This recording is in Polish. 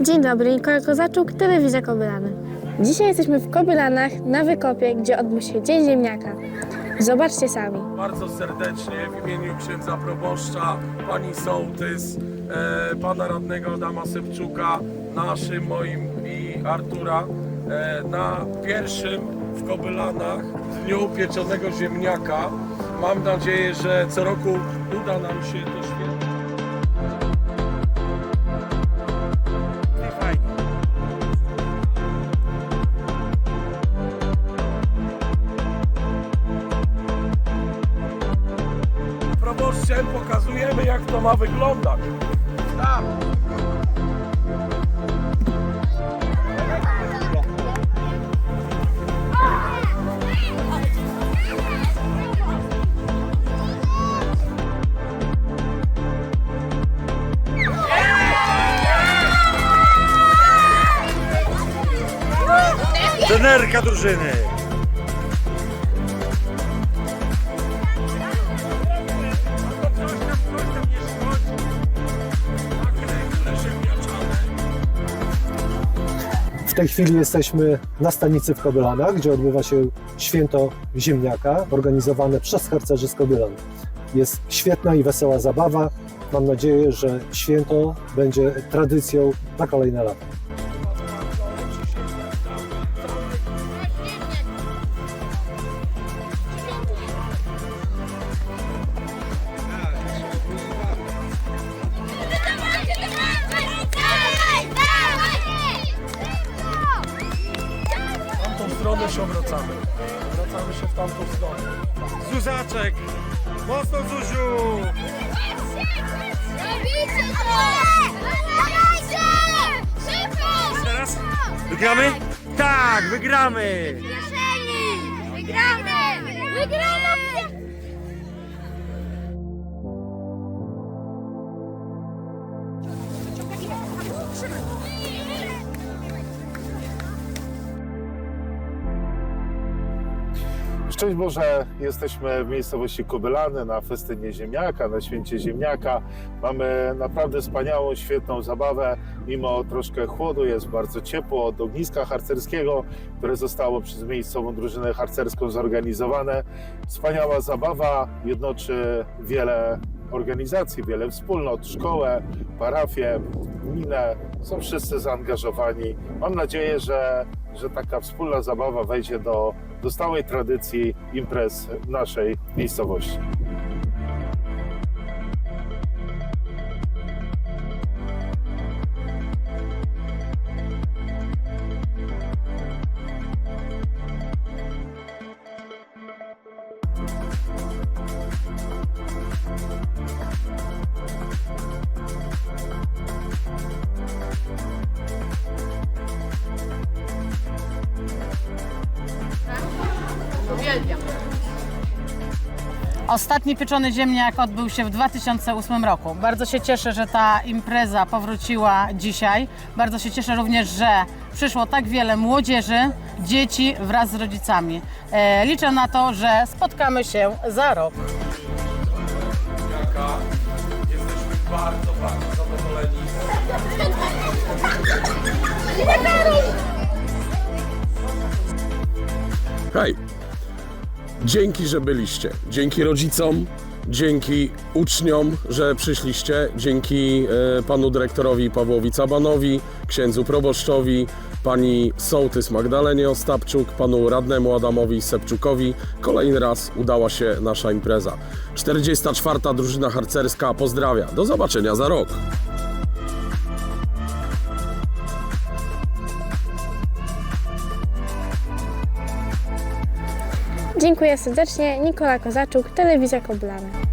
Dzień dobry, Nikola Kozaczuk, Telewizja Kobylany. Dzisiaj jesteśmy w Kobylanach na Wykopie, gdzie odbył się Dzień Ziemniaka. Zobaczcie sami. Bardzo serdecznie w imieniu księdza proboszcza, pani sołtys, e, pana radnego Adama Sepczuka, naszym, moim i Artura e, na pierwszym w Kobylanach dniu pieczonego ziemniaka. Mam nadzieję, że co roku uda nam się to święto. Pokazujemy jak to ma wyglądać. Tak. Trenerka drużyny. Tej chwili jesteśmy na stanicy w Kobylanach, gdzie odbywa się święto ziemniaka organizowane przez harcerzy z Kobylan. Jest świetna i wesoła zabawa. Mam nadzieję, że święto będzie tradycją na kolejne lata. Się obracamy. Obracamy się w tamtą stronę. Zuzaczek. Mocno Zuziu. Teraz wygramy? Tak, wygramy. Wygramy! Wygramy! Szczęść Boże, jesteśmy w miejscowości Kobylany na festynie ziemniaka, na święcie ziemniaka. Mamy naprawdę wspaniałą, świetną zabawę. Mimo troszkę chłodu jest bardzo ciepło od ogniska harcerskiego, które zostało przez miejscową drużynę harcerską zorganizowane. Wspaniała zabawa, jednoczy wiele organizacji, wiele wspólnot, szkołę, parafię, gminę. Są wszyscy zaangażowani. Mam nadzieję, że, że taka wspólna zabawa wejdzie do, do stałej tradycji imprez naszej miejscowości. Ostatni pieczony ziemniak odbył się w 2008 roku. Bardzo się cieszę, że ta impreza powróciła dzisiaj. Bardzo się cieszę również, że przyszło tak wiele młodzieży, dzieci wraz z rodzicami. E, liczę na to, że spotkamy się za rok. Ziemniaka. Jesteśmy bardzo, bardzo zadowoleni. Hej, dzięki, że byliście. Dzięki rodzicom, dzięki uczniom, że przyszliście. Dzięki e, panu dyrektorowi Pawłowi Cabanowi, księdzu proboszczowi, pani sołtys Magdalenie Ostapczuk, panu radnemu Adamowi Sepczukowi. Kolejny raz udała się nasza impreza. 44. drużyna harcerska pozdrawia. Do zobaczenia za rok. Dziękuję serdecznie, Nikola Kozaczuk, Telewizja Kobylany.